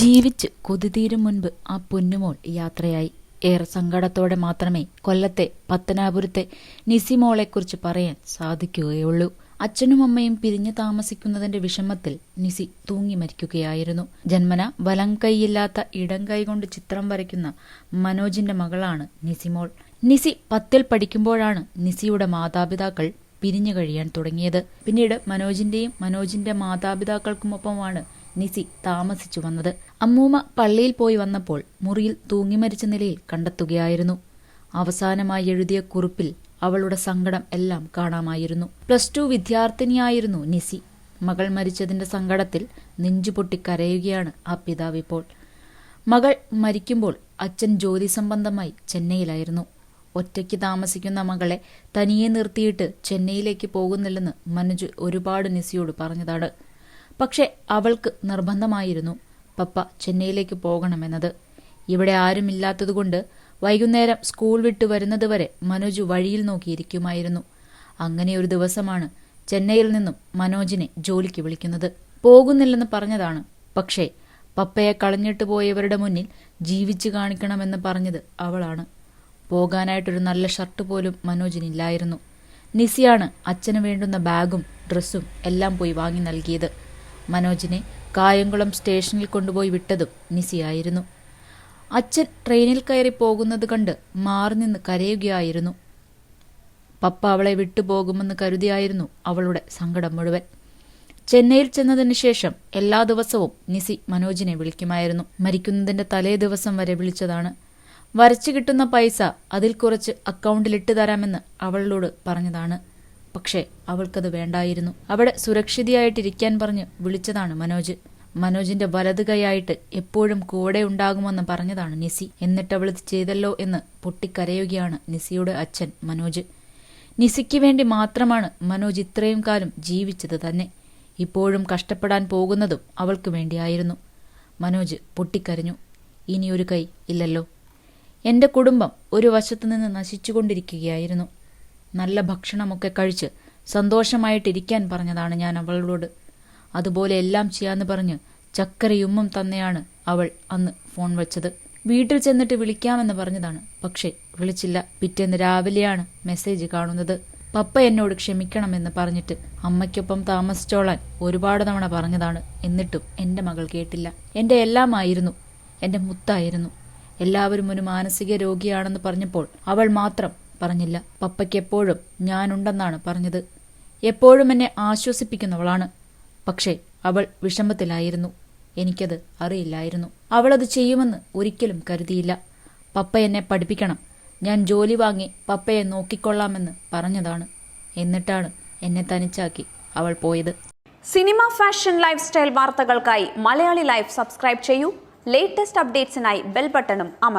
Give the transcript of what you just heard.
ജീവിച്ച് കൊതിതീരും മുൻപ് ആ പൊന്നുമോൾ യാത്രയായി. ഏറെ സങ്കടത്തോടെ മാത്രമേ കൊല്ലത്തെ പത്തനാപുരത്തെ നിസിമോളെക്കുറിച്ച് പറയാൻ സാധിക്കുകയുള്ളൂ. അച്ഛനും അമ്മയും പിരിഞ്ഞു താമസിക്കുന്നതിന്റെ വിഷമത്തിൽ നിസി തൂങ്ങി മരിക്കുകയായിരുന്നു. ജന്മന വലം കൈയില്ലാത്ത ഇടം കൈകൊണ്ട് ചിത്രം വരയ്ക്കുന്ന മനോജിന്റെ മകളാണ് നിസിമോൾ. നിസി പത്തിൽ പഠിക്കുമ്പോഴാണ് നിസിയുടെ മാതാപിതാക്കൾ പിരിഞ്ഞു കഴിയാൻ തുടങ്ങിയത്. പിന്നീട് മനോജിന്റെയും മനോജിന്റെ മാതാപിതാക്കൾക്കുമൊപ്പമാണ് നിസി താമസിച്ചു വന്നത്. അമ്മൂമ്മ പള്ളിയിൽ പോയി വന്നപ്പോൾ മുറിയിൽ തൂങ്ങിമരിച്ച നിലയിൽ കണ്ടെത്തുകയായിരുന്നു. അവസാനമായി എഴുതിയ കുറിപ്പിൽ അവളുടെ സങ്കടം എല്ലാം കാണാമായിരുന്നു. പ്ലസ് ടു വിദ്യാർത്ഥിനിയായിരുന്നു നിസി. മകൾ മരിച്ചതിന്റെ സങ്കടത്തിൽ നെഞ്ചുപൊട്ടി കരയുകയാണ് ആ പിതാവ് ഇപ്പോൾ. മകൾ മരിക്കുമ്പോൾ അച്ഛൻ ജോലി സംബന്ധമായി ചെന്നൈയിലായിരുന്നു. ഒറ്റയ്ക്ക് താമസിക്കുന്ന മകളെ തനിയെ നിർത്തിയിട്ട് ചെന്നൈയിലേക്ക് പോകുന്നില്ലെന്ന് മനുജ് ഒരുപാട് നിസിയോട് പറഞ്ഞതാണ്. പക്ഷെ അവൾക്ക് നിർബന്ധമായിരുന്നു പപ്പ ചെന്നൈയിലേക്ക് പോകണമെന്നത്. ഇവിടെ ആരുമില്ലാത്തതുകൊണ്ട് വൈകുന്നേരം സ്കൂൾ വിട്ട് വരുന്നതുവരെ മനോജ് വഴിയിൽ നോക്കിയിരിക്കുമായിരുന്നു. അങ്ങനെ ഒരു ദിവസമാണ് ചെന്നൈയിൽ നിന്നും മനോജിനെ ജോലിക്ക് വിളിക്കുന്നത്. പോകുന്നില്ലെന്ന് പറഞ്ഞതാണ്. പക്ഷേ പപ്പയെ കളഞ്ഞിട്ട് പോയവരുടെ മുന്നിൽ ജീവിച്ചു കാണിക്കണമെന്ന് പറഞ്ഞത് അവളാണ്. പോകാനായിട്ടൊരു നല്ല ഷർട്ട് പോലും മനോജിനില്ലായിരുന്നു. നിസിയാണ് അച്ഛന് വേണ്ടുന്ന ബാഗും ഡ്രസ്സും എല്ലാം പോയി വാങ്ങി നൽകിയത്. മനോജിനെ കായംകുളം സ്റ്റേഷനിൽ കൊണ്ടുപോയി വിട്ടതും നിസിയായിരുന്നു. അച്ഛൻ ട്രെയിനിൽ കയറി പോകുന്നത് കണ്ട് മാറി നിന്ന് കരയുകയായിരുന്നു. പപ്പ അവളെ വിട്ടുപോകുമെന്ന് കരുതിയായിരുന്നു അവളുടെ സങ്കടം മുഴുവൻ. ചെന്നൈയിൽ ചെന്നതിന് ശേഷം എല്ലാ ദിവസവും നിസി മനോജിനെ വിളിക്കുമായിരുന്നു. മരിക്കുന്നതിന്റെ തലേ ദിവസം വരെ വിളിച്ചതാണ്. വരച്ചു കിട്ടുന്ന പൈസ അതിൽ കുറച്ച് അക്കൗണ്ടിലിട്ട് തരാമെന്ന് അവളോട് പറഞ്ഞതാണ്. പക്ഷേ അവൾക്കത് വേണ്ടായിരുന്നു. അവിടെ സുരക്ഷിതയായിട്ടിരിക്കാൻ പറഞ്ഞ് വിളിച്ചതാണ് മനോജ്. മനോജിന്റെ വലത് കൈയായിട്ട് എപ്പോഴും കൂടെ ഉണ്ടാകുമെന്ന് പറഞ്ഞതാണ് നിസി. എന്നിട്ട് അവൾ ഇത് ചെയ്തല്ലോ എന്ന് പൊട്ടിക്കരയുകയാണ് നിസിയുടെ അച്ഛൻ മനോജ്. നിസിക്ക് വേണ്ടി മാത്രമാണ് മനോജ് ഇത്രയും കാലം ജീവിച്ചത് തന്നെ. ഇപ്പോഴും കഷ്ടപ്പെടാൻ പോകുന്നതും അവൾക്ക് വേണ്ടിയായിരുന്നു. മനോജ് പൊട്ടിക്കരഞ്ഞു. ഇനിയൊരു കൈ ഇല്ലല്ലോ. എന്റെ കുടുംബം ഒരു വശത്തു നിന്ന് നശിച്ചുകൊണ്ടിരിക്കുകയായിരുന്നു. നല്ല ഭക്ഷണമൊക്കെ കഴിച്ച് സന്തോഷമായിട്ടിരിക്കാൻ പറഞ്ഞതാണ് ഞാൻ അവളോട്. അതുപോലെ എല്ലാം ചെയ്യാന്ന് പറഞ്ഞ് ചക്കരയുമ്മം തന്നെയാണ് അവൾ അന്ന് ഫോൺ വെച്ചത്. വീട്ടിൽ ചെന്നിട്ട് വിളിക്കാമെന്ന് പറഞ്ഞതാണ്. പക്ഷേ വിളിച്ചില്ല. പിറ്റേന്ന് രാവിലെയാണ് മെസ്സേജ് കാണുന്നത്. പപ്പ എന്നോട് ക്ഷമിക്കണമെന്ന് പറഞ്ഞിട്ട് അമ്മയ്ക്കൊപ്പം താമസിച്ചോളാൻ ഒരുപാട് തവണ പറഞ്ഞതാണ്. എന്നിട്ടും എന്റെ മകൾ കേട്ടില്ല. എന്റെ എല്ലാമായിരുന്നു എന്റെ മുത്തായിരുന്നു. എല്ലാവരും ഒരു മാനസിക രോഗിയാണെന്ന് പറഞ്ഞപ്പോൾ അവൾ മാത്രം പറഞ്ഞില്ല. പപ്പയ്ക്ക് എപ്പോഴും ഞാനുണ്ടെന്നാണ് പറഞ്ഞത്. എപ്പോഴും എന്നെ ആശ്വസിപ്പിക്കുന്നവളാണ്. പക്ഷേ അവൾ വിഷമത്തിലായിരുന്നു. എനിക്കത് അറിയില്ലായിരുന്നു. അവളത് ചെയ്യുമെന്ന് ഒരിക്കലും കരുതിയില്ല. പപ്പ എന്നെ പഠിപ്പിക്കണം. ഞാൻ ജോലി വാങ്ങി പപ്പയെ നോക്കിക്കൊള്ളാമെന്ന് പറഞ്ഞതാണ്. എന്നിട്ടാണ് എന്നെ തനിച്ചാക്കി അവൾ പോയത്. സിനിമ ഫാഷൻ ലൈഫ് സ്റ്റൈൽ വാർത്തകൾക്കായി മലയാളി ലൈഫ് സബ്സ്ക്രൈബ് ചെയ്യൂ. ലേറ്റസ്റ്റ് അപ്ഡേറ്റ്സിനായി ബെൽ ബട്ടണും അമർ